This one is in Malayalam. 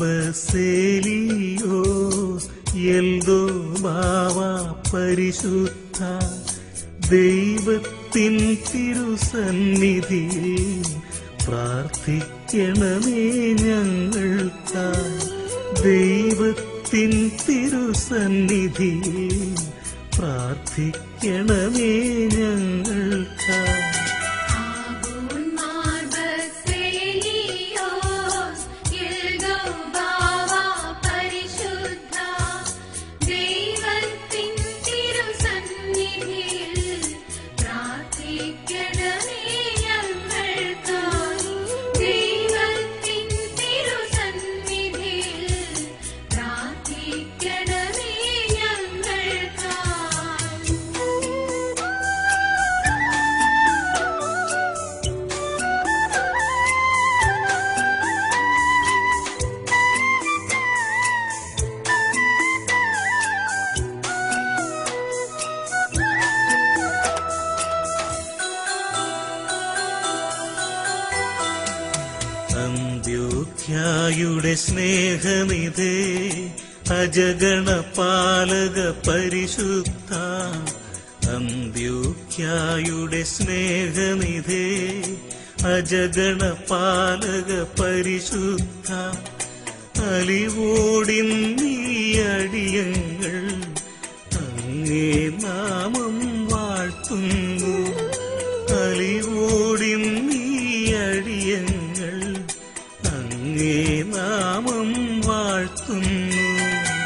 മാർബസേലിയോ എൽദോ ബാവ പരിശുദ്ധ. ദൈവത്തിൻ തിരുസന്നിധിയിൽ പ്രാർത്ഥിക്കണമേ ഞങ്ങൾക്ക. ദൈവത്തിൻ തിരുസന്നിധിയിൽ പ്രാർത്ഥിക്കണമേ ഞങ്ങൾക്കായി പ്രാർത്ഥിക്കണമേ അന്ത്യോഖ്യായുടെ സ്നേഹമിത്. അജഗണ പാലക പരിശുദ്ധ അന്ത്യോഖ്യായുടെ അജഗണ പാലക പരിശുദ്ധ അലിവോടിൻ നീ അടിയങ്ങൾ. അങ്ങേ നാമം വാഴ്ത്തുന്നു. വാഴ്ത്തുന്നു